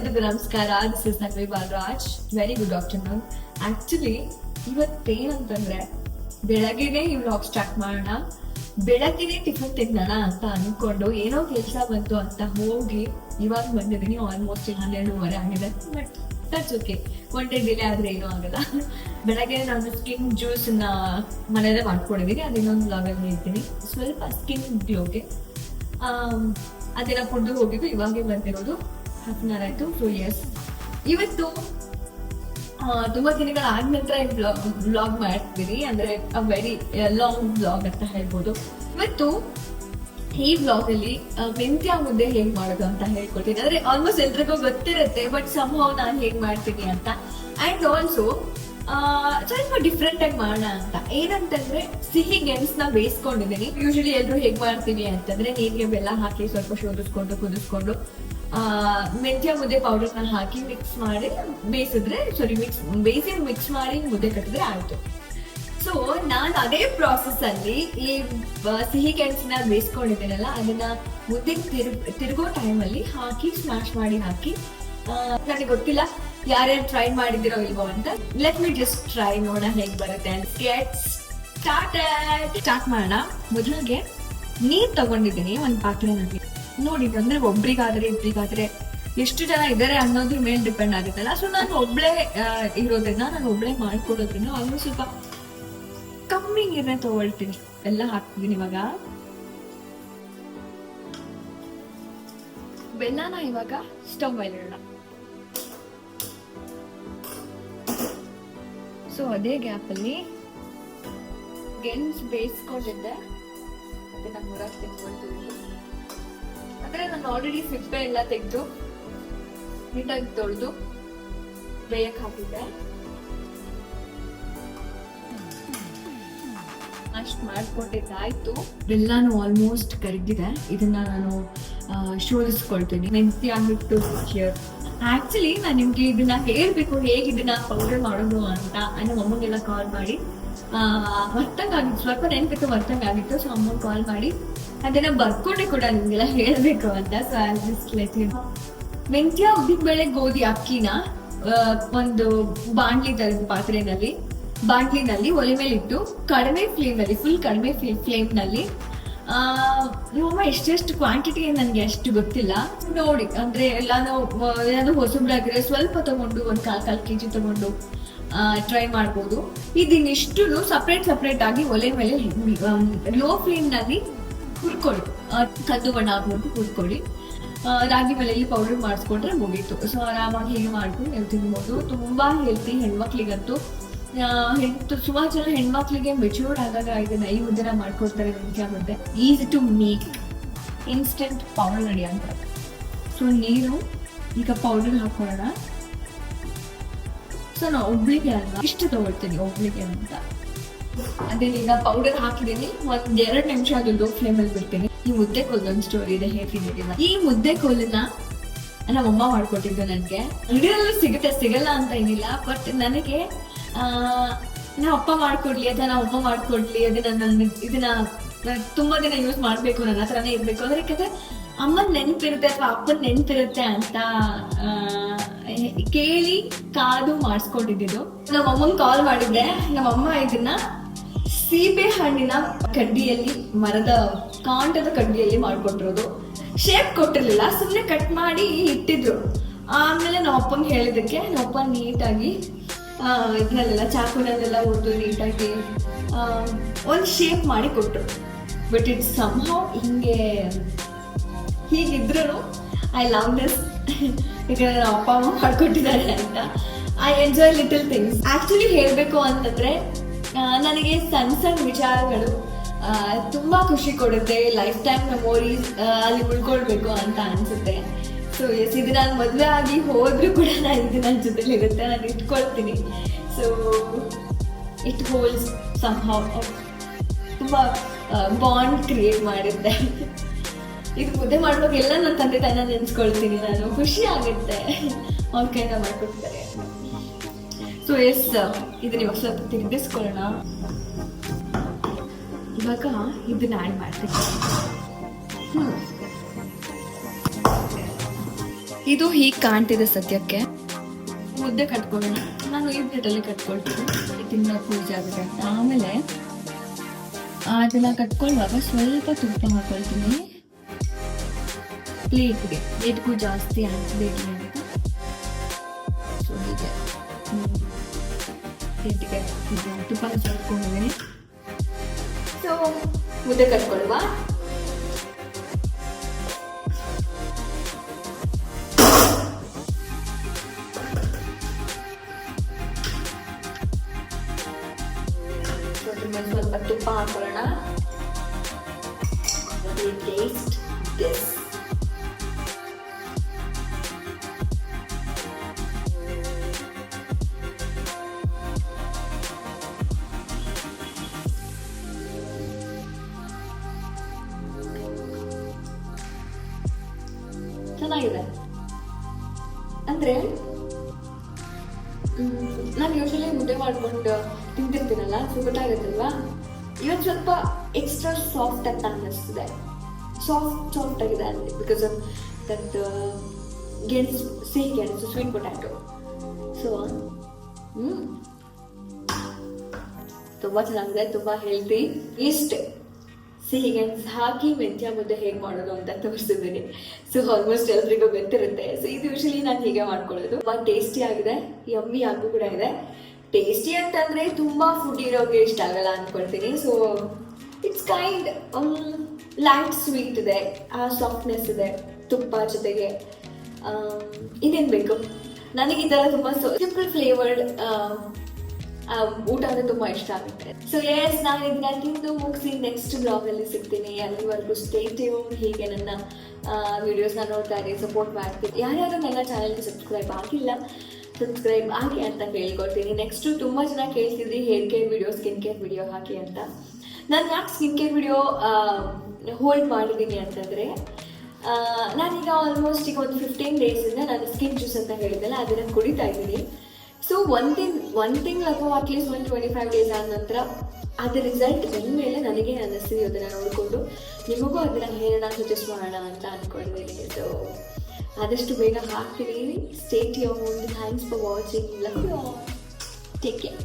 ಎಲ್ರಿಗೂ ನಮಸ್ಕಾರ this is Nanvi Balraj very good afternoon actually ಇವತ್ತೇನಂತಂದ್ರೆ ಬೆಳಗ್ಗೆನೆ ಈ ವ್ಲಾಗ್ ಸ್ಟಾರ್ಟ್ ಮಾಡೋಣ. ಬೆಳಗ್ಗೆನೆ ಟಿಫನ್ ತಿನ್ನೋಣ ಅಂತ ಅನ್ಕೊಂಡು ಏನೋ ಕೆಲಸ ಬಂತು ಅಂತ ಹೋಗಿ ಇವಾಗ ಬಂದಿದ್ದೀನಿ. ಆಲ್ಮೋಸ್ಟ್ ಹನ್ನೆರಡೂವರೆ ಆಗಿದೆ. But okay one day delay ಆದ್ರೆ ಏನೂ ಆಗಲ್ಲ. ಬೆಳಗ್ಗೆ ನಾನು ಸ್ಕಿನ್ ಜ್ಯೂಸ್ನ ಮನೆಯಲ್ಲೇ ಮಾಡ್ಕೊಂಡಿದ್ದೀನಿ ಅದಿನ್ನೊಂದು ವ್ಲಾಗ್ ಬ್ಲಾಗಲ್ಲಿ ಹೇಳ್ತೀನಿ. ಸ್ವಲ್ಪ ಸ್ಕಿನ್ ಗ್ಲೋಗೆ ಅದೆಲ್ಲ ಕೊಂಡು ಹೋಗಿದ್ದು ಇವಾಗೇ ಬಂದಿರೋದು ಅವರ್ ಟೂ ಇಯರ್ಸ್ ಇವತ್ತು ತುಂಬಾ ದಿನಗಳ ಆದ ನಂತರ ಬ್ಲಾಗ್ ಮಾಡ್ತೀನಿ. ಅಂದ್ರೆ ವೆರಿ ಲಾಂಗ್ ಬ್ಲಾಗ್ ಅಂತ ಹೇಳ್ಬೋದು. ಇವತ್ತು, ಈ ಬ್ಲಾಗ್ ಅಲ್ಲಿ ಮೆಂತ್ಯ ಮುದ್ದೆ ಹೇಗ್ ಮಾಡೋದು ಅಂತ ಹೇಳ್ಕೊಡ್ತೀನಿ. ಅಂದ್ರೆ ಆಲ್ಮೋಸ್ಟ್ ಎಲ್ರಿಗೂ ಗೊತ್ತಿರುತ್ತೆ ಬಟ್ ಸಮ್ ನಾನು ಹೇಗ್ ಮಾಡ್ತೀನಿ ಅಂತ. ಅಂಡ್ ಆಲ್ಸೋ ಸ್ವಲ್ಪ ಡಿಫ್ರೆಂಟ್ ಆಗಿ ಮಾಡೋಣ ಅಂತ. ಏನಂತಂದ್ರೆ ಸಿಹಿ ಗೆಣಸ್ನ ಬೇಯಿಸ್ಕೊಂಡಿದ್ದೀನಿ. ಯೂಶಲಿ ಎಲ್ಲರೂ ಹೇಗ್ ಮಾಡ್ತೀವಿ ಅಂತಂದ್ರೆ ನೀರಿಗೆ ಬೆಲ್ಲ ಹಾಕಿ ಸ್ವಲ್ಪ ಶೋಧಿಸ್ಕೊಂಡು ಕುದಿಸ್ಕೊಂಡು ಆ, ಮೆಂತ್ಯ ಮುದ್ದೆ ಪೌಡರ್ನ ಹಾಕಿ ಮಿಕ್ಸ್ ಮಾಡಿ ಬೇಯಿಸಿದ್ರೆ ಸಾರಿ ಮಿಕ್ಸ್ ಬೇಯಿಸಿ ಮಿಕ್ಸ್ ಮಾಡಿ ಮುದ್ದೆ ಕಟ್ಟಿದ್ರೆ ಆಯ್ತು. ಸೊ ನಾನು ಅದೇ ಪ್ರಾಸೆಸ್ ಅಲ್ಲಿ ಈ ಸಿಹಿ ಗೆಣಸನ್ನ ಬೇಯಿಸ್ಕೊಂಡಿದ್ದೀನಲ್ಲ ಅದನ್ನ ಮುದ್ದೆಗೆ ತಿರುಗ್ ತಿರುಗೋ ಟೈಮಲ್ಲಿ ಹಾಕಿ ಸ್ಮ್ಯಾಶ್ ಮಾಡಿ ಹಾಕಿ ನನಗೆ ಗೊತ್ತಿಲ್ಲ. ಯಾರ್ಯಾರು ಟ್ರೈ ಮಾಡಿದಿರೋ ಇಲ್ವೋ ಅಂತ ಲೆಟ್ ಮಿ ಜಸ್ಟ್ ಟ್ರೈ ನೋಡೋಣ ಹೇಗೆ ಬರುತ್ತೆ ಅಂತ. ಸ್ಟಾರ್ಟ್ ಮಾಡೋಣ. ಮೊದಲಿಗೆ ನೀರು ತಗೊಂಡಿದ್ದೀನಿ, ಒಂದು ಪಾತ್ರೆನಲ್ಲಿ. ನೋಡಿ, ಅಂದ್ರೆ ಒಬ್ರಿಗಾದ್ರೆ ಇಬ್ರಿಗಾದ್ರೆ ಎಷ್ಟು ಜನ ಇದ್ದಾರೆ ಅನ್ನೋದ್ರ ಮೇಲೆ ಡಿಪೆಂಡ್ ಆಗುತ್ತಲ್ಲ. ಸೊ ನಾನು ಒಬ್ಳೆ ಇರೋದ್ರಿಂದ ನಾನು ಒಬ್ಳೆ ಮಾಡ್ಕೊಡೋದ್ರಿಂದ ಅವರು ಸ್ವಲ್ಪ ಕಮ್ಮಿ ನೀರನ್ನ ತಗೊಳ್ತೀನಿ. ಎಲ್ಲ ಹಾಕ್ತಿದ್ದೀನಿ ಇವಾಗ. ಬೆಲ್ಲನ ಇವಾಗ ಸ್ಟವ್ ಮೇಲೆ ಇಡೋಣ ಸೊ ಅದೇ ಗ್ಯಾಪಲ್ಲಿ ಗೆಣಸ್ ಬೇಯಿಸ್ಕೊಂಡಿದ್ದೆ. ನಾನು ಹೊರಗೆ ತೆಗೆದುಕೊಳ್ತೀವಿ. ಅಂದರೆ ನಾನು ಆಲ್ರೆಡಿ ಸಿಪ್ಪೆ ಎಲ್ಲ ತೆಗೆದು ನೀಟಾಗಿ ತೊಳೆದು ಬೇಯಕ್ಕೆ ಹಾಕಿದ್ದೆ. ಅಷ್ಟು ಮಾಡ್ಕೊಂಡಿದ್ದಾಯ್ತು. ಬೆಲ್ಲನೂ ಆಲ್ಮೋಸ್ಟ್ ಕರಗಿದೆ ಇದನ್ನ ನಾನು ಶೋಧಿಸ್ಕೊಳ್ತೀನಿ. ಮೆಂತ್ಯ ಹಿಟ್ಟು ಆಕ್ಚುಲಿ ನಾನು ನಿಮ್ಗೆ ಇದನ್ನ ಹೇಳ್ಬೇಕು, ಹೇಗೆ ಇದನ್ನ ಪೌಡರ್ ಮಾಡೋದು ಅಂತ ನಮ್ಮ ಅಮ್ಮಗೆಲ್ಲ ಕಾಲ್ ಮಾಡಿ. ಆಗಿತ್ತು ಸ್ವಲ್ಪ ನೆನ್ಪಿತ್ತು ಆಗಿತ್ತು ಸೊ ಅಮ್ಮ ಕಾಲ್ ಮಾಡಿ. ಅದನ್ನ ಬರ್ಕೊಂಡೆ ಕೂಡ ನಿಮ್ಗೆಲ್ಲ ಹೇಳ್ಬೇಕು ಅಂತ ಸೊ ಐ ಜಸ್ಟ್ ಲೆಟ್ ಮೆಂತ್ಯ ಉದ್ದಿನಬೇಳೆ ಗೋಧಿ ಅಕ್ಕಿನ ಒಂದು ಬಾಂಡ್ಲಿ ತರದ ಪಾತ್ರೆನಲ್ಲಿ ಬಾಂಡ್ಲಿನಲ್ಲಿ ಒಲೆ ಮೇಲೆ ಇಟ್ಟು ಕಡಿಮೆ ಫ್ಲೇಮ್ ಅಲ್ಲಿ ಫುಲ್ ಕಡಿಮೆ ಫ್ಲೇಮ್ನಲ್ಲಿ ನಮ್ಮಮ್ಮ ಎಷ್ಟೆಷ್ಟು ಕ್ವಾಂಟಿಟಿ ನನಗೆ ಅಷ್ಟು ಗೊತ್ತಿಲ್ಲ. ನೋಡಿ, ಅಂದ್ರೆ ಎಲ್ಲಾನು ಏನಾದರೂ ಹೊಸಬ್ರಾಗಿದ್ರೆ ಸ್ವಲ್ಪ ತಗೊಂಡು, ಒಂದು ಕಾಲು ಕಾಲು ಕೆ ಜಿ ತಗೊಂಡು ಟ್ರೈ ಮಾಡ್ಬೋದು. ಇದಿನ್ನಿಷ್ಟು ಸಪ್ರೇಟ್ ಸಪ್ರೇಟ್ ಆಗಿ ಒಲೆ ಮೇಲೆ ಲೋ ಫ್ಲೇಮ್ನಲ್ಲಿ ಹುರ್ಕೊಳ್ಳಿ. ಕದ್ದು ಬಣ್ಣ ಹಾಕ್ಬಿಟ್ಟು ಹುರ್ಕೊಳ್ಳಿ. ರಾಗಿ ಮಲೆಯಲ್ಲಿ ಪೌಡರ್ ಮಾಡಿಸ್ಕೊಂಡ್ರೆ ಮುಗೀತು. ಸೊ, ಆರಾಮಾಗಿ ಹೀಗೆ ಮಾಡ್ಕೊಂಡು ನೀವು ತಿನ್ಬೋದು ತುಂಬಾ ಹೆಲ್ತಿ ಹೆಣ್ಮಕ್ಳಿಗಂತೂ. ಸುಮಾರು ಜನ ಹೆಣ್ಮಕ್ಳಿಗೆ ಮೆಚೂರ್ಡ್ ಆದಾಗ ಇದನ್ನ ಈ ಮುದ್ದೆನ ಮಾಡ್ಕೊಡ್ತಾರೆ ಅಂತ ಆಗುತ್ತೆ easy to make instant powder ready ಅಂತ. ಸೊ ನೀರು ಈಗ ಪೌಡರ್ ಹಾಕೊಳ್ಳೋಣ. ಸೊ ನಾ ಒಬ್ಳಿಗೆ ಅಲ್ಲ ಇಷ್ಟು ತಗೊಳ್ತೀನಿ ಒಬ್ಳಿಗೆ ಅಂತ. ಅದೇ ಈಗ ಪೌಡರ್ ಹಾಕಿದೀನಿ. ಒಂದ್ ಎರಡ್ ನಿಮಿಷ ಅದು ಲೋ ಫ್ಲೇಮ್ ಅಲ್ಲಿ ಬಿಡ್ತೀನಿ. ಈ ಮುದ್ದೆ ಕೋಲೊಂದು ಸ್ಟೋರಿ ಇದೆ ಹೇಳ್ತೀನಿ ಈ ಮುದ್ದೆ ಕೋಲನ್ನ ನಮ್ಮಮ್ಮ ಮಾಡ್ಕೊಟ್ಟಿದ್ದು ನನಗೆ. ಅಂಗಡಿಯಲ್ಲೂ ಸಿಗುತ್ತೆ, ಸಿಗಲ್ಲ ಅಂತ ಏನಿಲ್ಲ ಬಟ್ ನನಗೆ ನಮ್ಮ ಅಪ್ಪ ಮಾಡ್ಕೊಡ್ಲಿ ಅಥವಾ ನಾ ಅಮ್ಮ ಮಾಡ್ಕೊಡ್ಲಿ ಅದನ್ನ ನನ್ನ ಇದನ್ನ ನಾನ್ ತುಂಬಾ ದಿನ ಯೂಸ್ ಮಾಡ್ಬೇಕು, ನನ್ನ ಹತ್ರನೇ ಇರ್ಬೇಕು. ಅಂದ್ರೆ ಯಾಕಂದ್ರೆ ಅಮ್ಮನ ನೆನಪಿರುತ್ತೆ ಅಥವಾ ಅಪ್ಪನ ನೆನಪಿರುತ್ತೆ ಅಂತ ಕೇಳಿ ಕಾದು ಮಾಡಿಸ್ಕೊಂಡಿದ್ದು ನಮ್ಮ ಅಮ್ಮನ ಕಾಲ್ ಮಾಡಿದ್ದೆ ನಮ್ಮಮ್ಮ ಇದನ್ನ ಸೀಬೆ ಹಣ್ಣಿನ ಕಡ್ಡಿಯಲ್ಲಿ, ಮರದ ಕಾಂಟದ ಕಡ್ಡಿಯಲ್ಲಿ ಮಾಡ್ಕೊಟ್ಟಿರೋದು. ಶೇಪ್ ಕೊಟ್ಟಿರ್ಲಿಲ್ಲ ಸುಮ್ಮನೆ ಕಟ್ ಮಾಡಿ ಇಟ್ಟಿದ್ರು. ಆಮೇಲೆ ನಮ್ಮ ಅಪ್ಪಂಗೆ ಹೇಳಿದಕ್ಕೆ ನಮ್ಮ ಅಪ್ಪ ನೀಟಾಗಿ ಇದನ್ನೆಲ್ಲ ಚಾಕುನಲ್ಲೆಲ್ಲ ಹೊಡೆದು ನೀಟಾಗಿ ಒಂದು ಶೇಪ್ ಮಾಡಿ ಕೊಟ್ಟರು ಬಟ್ ಇಟ್ ಸಮ್ಹೌ ಹಿಂಗೆ ಹೀಗಿದ್ರು ಐ ಲವ್ ದಿಸ್ ಈಗ ನಮ್ಮ ಅಪ್ಪ ಅಮ್ಮ ಮಾಡಿಕೊಟ್ಟಿದ್ದಾರೆ ಅಂತ. I enjoy little things actually ಹೇಳಬೇಕು ಅಂತಂದರೆ ನನಗೆ ಸಣ್ಣ ಸಣ್ಣ ವಿಚಾರಗಳು ತುಂಬಾ ಖುಷಿ ಕೊಡುತ್ತೆ. ಲೈಫ್ ಟೈಮ್ ಮೆಮೊರೀಸ್ ಅಲ್ಲಿ ಉಳ್ಕೊಳ್ಬೇಕು ಅಂತ ಅನ್ಸುತ್ತೆ. ಸೊ ಎಸ್ ಇದು ನಾನು ಮದುವೆ ಆಗಿ ಹೋದ್ರು ಕೂಡ ನಾನು ಇದು ನನ್ನ ಜೊತೆಲಿ ಇರುತ್ತೆ. ನಾನು ಇಟ್ಕೊಳ್ತೀನಿ. ಸೊ ಇಟ್ ಹೋಲ್ಸ್ ಸಂಭಾವ ತುಂಬ ಬಾಂಡ್ ಕ್ರಿಯೇಟ್ ಮಾಡಿದ್ದೆ. ಇದು ಮುದ್ದೆ ಮಾಡುವಾಗ ಎಲ್ಲ ನನ್ನ ತಂದೆ ತಾಯಿನ ನೆನ್ಸ್ಕೊಳ್ತೀನಿ. ನಾನು ಖುಷಿ ಆಗುತ್ತೆ. ಅವ್ರ ಕೈನ ಮಾಡ್ಕೊಡ್ತಾರೆ ಸೊ ಎಸ್ ಇದನ್ನ ಇವಾಗ ಸ್ವಲ್ಪ ತಿರುಗಿಸ್ಕೊಳ್ಳೋಣ. ಇವಾಗ ಇದನ್ನ ಆ್ಯಡ್ ಮಾಡ್ತೀನಿ. ಹ್ಮ್. ಇದು ಹೀಗೆ ಕಾಣ್ತಿದೆ ಸದ್ಯಕ್ಕೆ. ಮುದ್ದೆ ಕಟ್ಕೊಳ್ಳೋಣ. ನಾನು ಈ ಪ್ಲೇಟಲ್ಲಿ ಕಟ್ಕೊಳ್ತೀನಿ. ತಿನ್ನೋ ಪೂಜೆ ಆಗುತ್ತೆ ಅಂತ. ಆಮೇಲೆ ಅದನ್ನ ಕಟ್ಕೊಳ್ಳುವಾಗ ಸ್ವಲ್ಪ ತುಪ್ಪ ಹಾಕೊಳ್ತೀನಿ. ಪ್ಲೇಟ್ಗೆ. ಪ್ಲೇಟ್ಗೂ ಜಾಸ್ತಿ ಅಂತ. ಸೊ ಹೀಗೆ. ಪ್ಲೇಟ್ಗೆ ತುಪ್ಪ ಹಾಕೊಂಡಿದ್ದೀನಿ ಸೊ ಮುದ್ದೆ ಕಟ್ಕೊಳ್ವಾ ದಿಸ್ ಚೆನ್ನಾಗಿದೆ. ಅಂದ್ರೆ ನಾನು ಯೂಶಲಿ ಮುದ್ದೆ ಮಾಡ್ಕೊಂಡು ತಿಂತಿರ್ತೀನಲ್ಲ ಸೊ ಗೊತ್ತಾಗುತ್ತಲ್ವಾ ಇವತ್ತು ಸ್ವಲ್ಪ ಎಕ್ಸ್ಟ್ರಾ ಸಾಫ್ಟ್ ಅಂತ ಅನ್ನಿಸ್ತಿದೆ ಸಾಫ್ಟ್ ಸಾಫ್ಟ್ ಆಗಿದೆ ಅಲ್ಲಿ ಬಿಕಾಸ್ ಆಫ್ ದಟ್ ಗೆಣಸು, ಸಿಹಿ ಗೆಣಸು ಸ್ವೀಟ್ ಪೊಟ್ಯಾಟೊ ಸೊ ಹ್ಞೂ ತುಂಬ ಚೆನ್ನಾಗಿದೆ, ತುಂಬ ಹೆಲ್ತಿ ಇಷ್ಟೇ. ಸಿಹಿ ಗೆಣಸು ಹಾಕಿ ಮೆಂತ್ಯ ಮುದ್ದೆ ಹೇಗೆ ಮಾಡೋದು ಅಂತ ತೋರಿಸಿದ್ದೀನಿ. ಸೊ ಆಲ್ಮೋಸ್ಟ್ ಎಲ್ರಿಗೂ ಗೊತ್ತಿರುತ್ತೆ. ಸೊ ಇದು ಯೂಶಲಿ ನಾನು ಹೀಗೆ ಮಾಡ್ಕೊಳ್ಳೋದು. ತುಂಬ ಟೇಸ್ಟಿ ಆಗಿದೆ ಯಮ್ಮಿ ಆಗು ಕೂಡ ಇದೆ. ಟೇಸ್ಟಿ ಅಂತಂದ್ರೆ ತುಂಬಾ ಫುಡ್ ಇರೋಕ್ಕೆ ಇಷ್ಟ ಆಗಲ್ಲ ಅಂದ್ಕೊಳ್ತೀನಿ so it's kind light sweet ಇದೆ, ಆ ಸಾಫ್ಟ್ನೆಸ್ ಇದೆ, ತುಪ್ಪ ಜೊತೆಗೆ ಇನ್ನೇನು ಇನ್ನೇನ್ ಬೇಕು? ನನಗೆ ಈ ಥರ ತುಂಬ ಸಿಂಪಲ್ ಫ್ಲೇವರ್ಡ್ ಊಟ ಅಂದರೆ ತುಂಬಾ ಇಷ್ಟ ಆಗುತ್ತೆ. ಸೊ ಎಸ್ ನಾನು ಇದನ್ನ ತಿಂದು ಮುಗಿಸಿ ನೆಕ್ಸ್ಟ್ ಬ್ಲಾಗ್ ಅಲ್ಲಿ ಸಿಗ್ತೀನಿ. ಅಲ್ಲಿವರೆಗೂ ಸ್ಟೇ ಟ್ಯೂನ್ ಹೀಗೆ ನನ್ನ ವಿಡಿಯೋಸ್ನ ನೋಡ್ತಾ ಇರಿ ಸಪೋರ್ಟ್ ಮಾಡ್ತೀನಿ ಯಾರ್ಯಾರು ನನ್ನ ಚಾನಲ್ಗೆ ಸಬ್ಸ್ಕ್ರೈಬ್ ಆಗಿಲ್ಲ ಸಬ್ಸ್ಕ್ರೈಬ್ ಆಗಿ ಅಂತ ಕೇಳ್ಕೊಳ್ತೀನಿ. ನೆಕ್ಸ್ಟ್ ತುಂಬ ಜನ ಕೇಳ್ತಿದ್ರಿ hair care video skin care video ಹಾಕಿ ಅಂತ. ನಾನು ಯಾಕೆ ಸ್ಕಿನ್ ಕೇರ್ ವಿಡಿಯೋ ಹೋಲ್ಡ್ ಮಾಡಿದ್ದೀನಿ ಅಂತಂದರೆ ನಾನೀಗ ಆಲ್ಮೋಸ್ಟ್ ಈಗ ಒಂದು ಫಿಫ್ಟೀನ್ ಡೇಸಿಂದ ನಾನು ಸ್ಕಿನ್ ಜ್ಯೂಸ್ ಅಂತ ಹೇಳಿದ್ದೆಲ್ಲ ಅದನ್ನು ಕುಡಿತಾ ಇದ್ದೀನಿ. ಸೊ ಒನ್ ತಿಂಗ್, ಒಂದು ತಿಂಗಳು ಅಥವಾ ಅಟ್ಲೀಸ್ಟ್ ಒಂದು ಟ್ವೆಂಟಿ ಫೈವ್ ಡೇಸ್ ಆದ ನಂತರ ಅದ್ರ ರಿಸಲ್ಟ್ ಮೇಲೆ ನನಗೆ ಅನ್ನಿಸ್ತೀವಿ ಅದನ್ನು ನೋಡಿಕೊಂಡು, ನಿಮಗೂ ಅದನ್ನು ಹೇಳೋಣ ಸಜೆಸ್ಟ್ ಮಾಡೋಣ ಅಂತ ಅಂದ್ಕೊಂಡಿದ್ದೀನಿ ಸೊ ಆದಷ್ಟು ಬೇಗ ಹಾಕ್ತೀನಿ state ಯೋನ್ thanks for watching love you take care